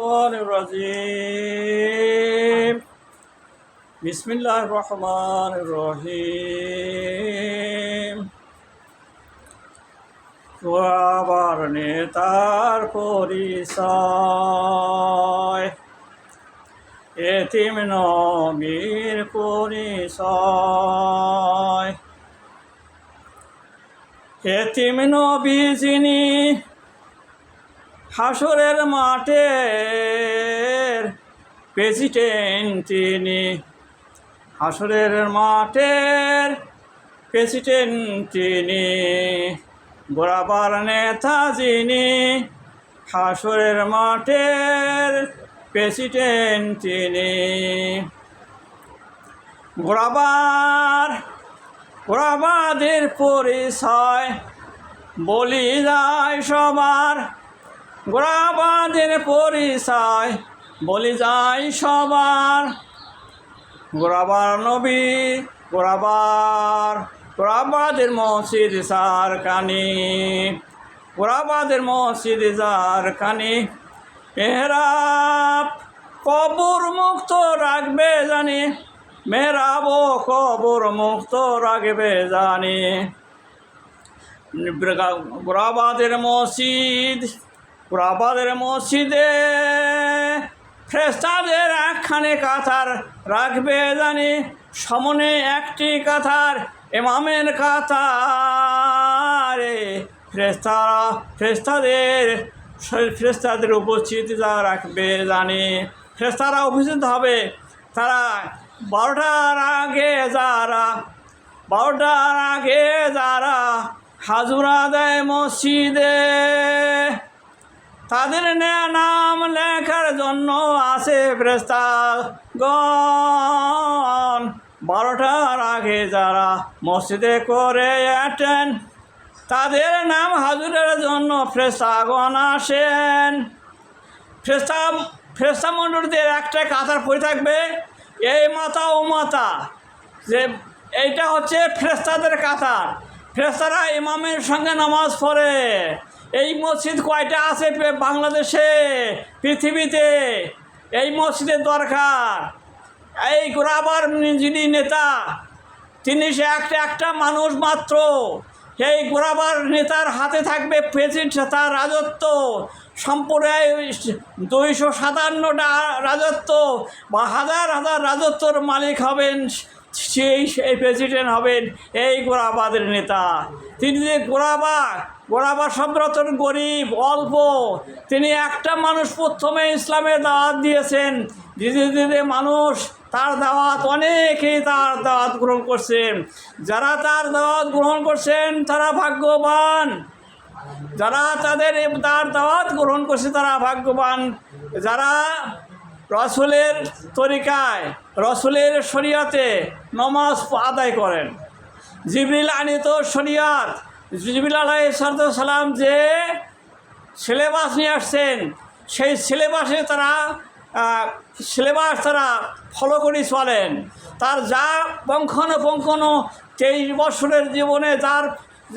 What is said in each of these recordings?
الشيطان الرجيم بسم الله الرحمن الرحيم আবার নেতার পরিচয় এতিম নবীর পরিচয় এতিম নবী যিনি হাসরের মাঠের প্রেসিডেন্ট তিনি। হাসরের মাঠের প্রেসিডেন্ট তিনি। বরাবর নেতা যিনি। হাসরের মাঠের প্রেসিডেন্ট তিনি। গোড়াবার গোড়াবাদের পরিচয় বলি যায় সবার। গোড়াবাদের পরিচয় বলি যায় সবার। গোড়াবার নবী, গোড়াবার গোড়াবাদের মসজিদ সার কানি। গোড়াবাদের মসজিদ সার কানি। মেহরাব কবর মুক্ত রাখবে জানি। মেহরাব কবর মুক্ত রাখবে জানি। গোড়াবাদের মসজিদ গোড়াবাদের মসজিদে ফ্রেস্তাদের একখানে কাতার রাখবে জানি, সামনে একটি কাতার এমামের কাতারে। ফ্রেস্তারা, ফ্রেস্তাদের ফ্রেস্তাদের উপস্থিতিটা রাখবে জানি, ফ্রেস্তারা উপস্থিত হবে। তারা বারোটার আগে যারা, বারোটার আগে যারা হাজুরা দেয় মসজিদে। তাদের নাম লেখার জন্য আছে গণ। বারোটার আগে যারা মসজিদে করে অ্যাটেন্ড তাদের নাম হাজুরের জন্য ফ্রেস্তাগণ আসেন। ফ্রেস্তা ফ্রেস্তা মণ্ডলীদের একটা কাতার পড়ে থাকবে, এই মাতা ও মাতা। যে এইটা হচ্ছে ফ্রেস্তাদের কাতার। ফ্রেস্তারা ইমামের সঙ্গে নামাজ পড়ে। এই মসজিদ কয়টা আছে বাংলাদেশে? পৃথিবীতে। এই মসজিদের দরকার। এই গোরাবার যিনি নেতা, তিনি সে একটা একটা মানুষ মাত্র। সেই গোড়াবার নেতার হাতে থাকবে প্রেসিডেন্ট, তার রাজত্ব। সম্প্রদায় দুইশো সাতান্নটা রাজত্ব বা হাজার হাজার রাজত্বর মালিক হবেন, সেই প্রেসিডেন্ট হবেন এই গোড়াবাদের নেতা। তিনি যে গোড়াবা গোড়াবা সব্রতন গরিব, অল্প। তিনি একটা মানুষ প্রথমে ইসলামের দাওয়াত দিয়েছেন। ধীরে ধীরে মানুষ তার দাওয়াত, অনেকেই তার দাওয়াত গ্রহণ করছেন। যারা তার দাওয়াত গ্রহণ করছেন, তারা ভাগ্যবান। যারা তাদের তার দাওয়াত গ্রহণ করছে, তারা ভাগ্যবান। যারা রসুলের তরিকায়, রসুলের শরিয়াতে নমাজ আদায় করেন। জিবরিল আনিত শরিয়াত আলাই সালাম যে সিলেবাস নিয়ে আসছেন, সেই সিলেবাসে তারা সিলেবাস তারা ফলো করে চলেন। তার যা পঙ্খানো তেইশ বছরের জীবনে যার,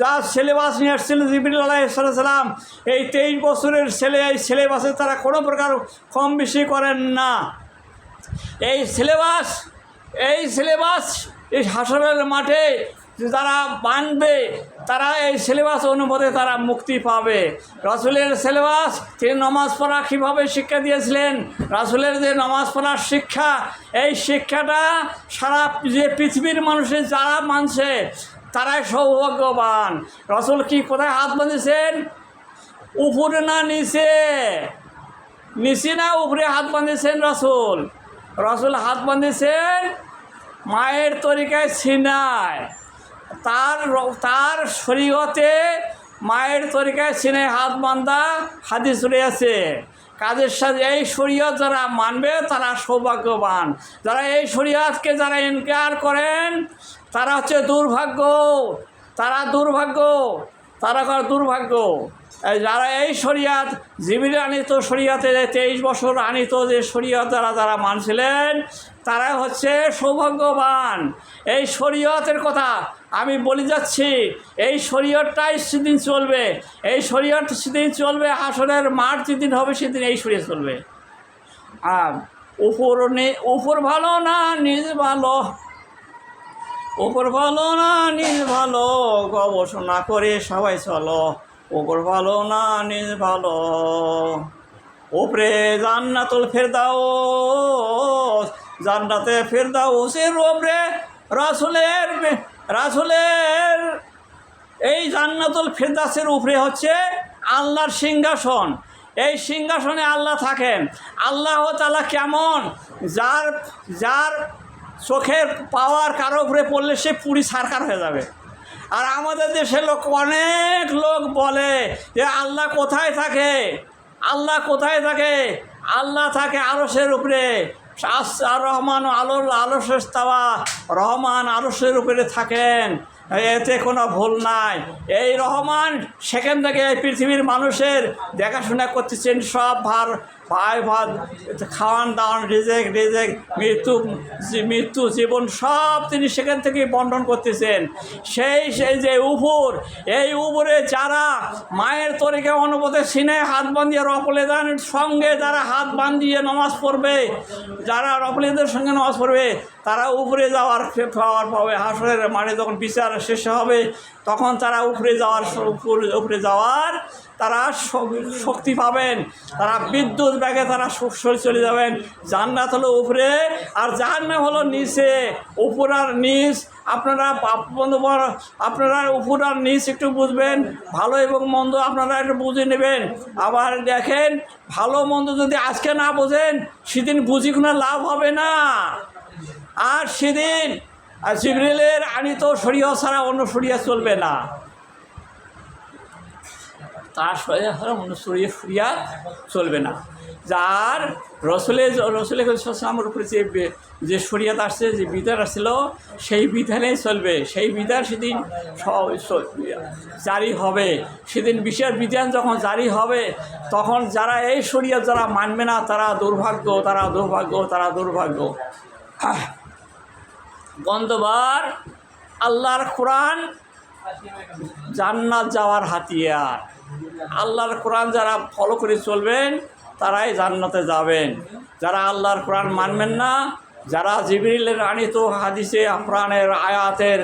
যা সিলেবাস নিয়ে আসছিলেন জিবিল আলাইসালাম এই তেইশ বছরের ছেলে, এই সিলেবাসে তারা কোনো প্রকার কম বেশি করেন না। এই সিলেবাস এই সিলেবাস এই হাসরের মাঠে যারা মানবে, তারা এই সিলেবাস অনুভূতে তারা মুক্তি পাবে। রাসুলের সিলেবাস তিনি নমাজ পড়া কীভাবে শিক্ষা দিয়েছিলেন? রাসুলের যে নমাজ পড়ার শিক্ষা, এই শিক্ষাটা সারা যে পৃথিবীর মানুষের যারা মানছে, তারাই সৌভাগ্যবান। রসুল কি কোথায় হাত বাঁধেছেন উপরে না নিচে? নিচে না উপরে হাত বাঁধেছেন রসুল? রসুল হাত বাঁধেছেন মায়ের তরিকায় ছিনায় তার তার শরীয়তে মায়ের তরিকায় সিনে হাত বান্ধা হাদিস রয়েছে। কাজের সাথে এই শরীয়ত যারা মানবে, তারা সৌভাগ্যবান। যারা এই শরীয়তকে যারা ইনকার করেন, তারা হচ্ছে দুর্ভাগ্য। তারা দুর্ভাগ্য। তারা দুর্ভাগ্য? যারা এই শরিয়াত জিবির আনিত, শরিয়াতে যে তেইশ বছর আনিত যে শরিয়ত যারা যারা মানছিলেন, তারা হচ্ছে সৌভাগ্যবান। এই শরীয়তের কথা আমি বলে যাচ্ছি, এই শরীয়তটাই সেদিন চলবে। এই শরীয়ত সেদিন চলবে হাসনের মাঠ যেদিন হবে, সেদিন এই শরীয়ত চলবে। আর উপর উপর ভালো না, নিজ ভালো। উপর ভালো না, নিজ ভালো, গবেষণা করে সবাই চলো। উপর ভালো, না নিজ ভালো। উপরে জান্নাতুল ফেরদাও জান্নাতে ফেরদাউসের ওপরে রাসুলের রাসুলের এই জান্নাতুল ফেরদাসের উপরে হচ্ছে আল্লাহর সিংহাসন। এই সিংহাসনে আল্লাহ থাকেন। আল্লাহ তালা কেমন? যার যার চোখের পাওয়ার কারও উপরে পড়লে সে পুরি সারকার হয়ে যাবে। আর আমাদের দেশের লোক, অনেক লোক বলে যে আল্লাহ কোথায় থাকে? আল্লাহ কোথায় থাকে? আল্লাহ থাকে আরসের উপরে। আর রহমান আলো আলসেস্তাওয়া রহমান আলসের উপরে থাকেন। এতে কোনো ভুল নাই। এই রহমান সেখান থেকে এই পৃথিবীর মানুষের দেখাশোনা করতেছেন, সব ভার ভাই ভাত, খাওয়ান দাওয়ান রিজেক রিজেক মৃত্যু মৃত্যু, জীবন, সব তিনি সেখান থেকে বন্টন করতেছেন। সেই সেই যে উপর, এই উপরে যারা মায়ের তরিকে অনুপদে সিনে হাত বাঁধিয়ে রপলেদান সঙ্গে যারা হাত বাঁধিয়ে নমাজ পড়বে, যারা রপলেদের সঙ্গে নমাজ পড়বে, তারা উপরে যাওয়ার পাওয়ার পাবে। হাসরের মানে যখন বিচার শেষ হবে তখন তারা উপরে যাওয়ার উপরে উপরে যাওয়ার তারা শক্তি পাবেন। তারা বিদ্যুৎ ব্যাগে তারা সরে চলে যাবেন। জান্নাত হলো উপরে আর জাহান্নাম হলো নিচে। উপর আর নিচ, আপনারা আপনারা উপর আর নিচ একটু বুঝবেন। ভালো এবং মন্দ আপনারা একটু বুঝে নেবেন। আবার দেখেন, ভালো মন্দ যদি আজকে না বোঝেন, সেদিন বুঝি কোনো লাভ হবে না। আর সেদিন আর জিবরিলের আনিত সরিয়া ছাড়া অন্য সরিয়া চলবে না। তার সরিয়া ছাড়া অন্য সরিয়ে সরিয়া চলবে না। যার রসুলের রসুলের আমার উপরে যে যে শরিয়াত আসছে, যে বিধান আসছিল, সেই বিধানে চলবে। সেই বিধান সেদিন জারি হবে। সেদিন বিশেষ বিধান যখন জারি হবে, তখন যারা এই শরিয়াত যারা মানবে না, তারা দুর্ভাগ্য তারা দুর্ভাগ্য তারা দুর্ভাগ্য। বন্ধবার আল্লাহর কোরআন জান্নাত যাওয়ার হাতিয়ার। আল্লাহর কোরআন যারা ফলো করে চলবেন, তারাই জান্নাতে যাবেন। যারা আল্লাহর কোরআন মানবেন না, যারা জিবরিলের আনিত হাদিসে প্রাণের আয়াতের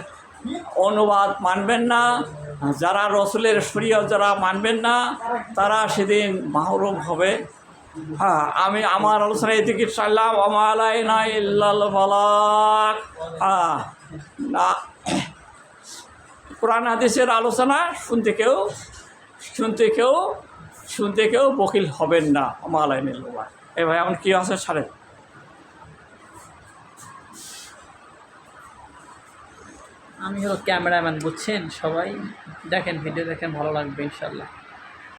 অনুবাদ মানবেন না, যারা রসুলের শরীয়ত যারা মানবেন না, তারা সেদিন মাহরুম হবে। হ্যাঁ আমি আমার আলোচনা এদিকে চাইলাম আমালাই না হ্যাঁ না, কোরআন হাদিসের আলোচনা শুনতে কেউ শুনতে কেউ শুনতে কেউ বকিল হবেন না। মালাই নিল্লা এ ভাই এমন কী আছে? ছাড়ে আমি হলো ক্যামেরাম্যান, বুঝছেন? সবাই দেখেন, ভিডিও দেখেন, ভালো লাগবে, ইনশাল্লাহ।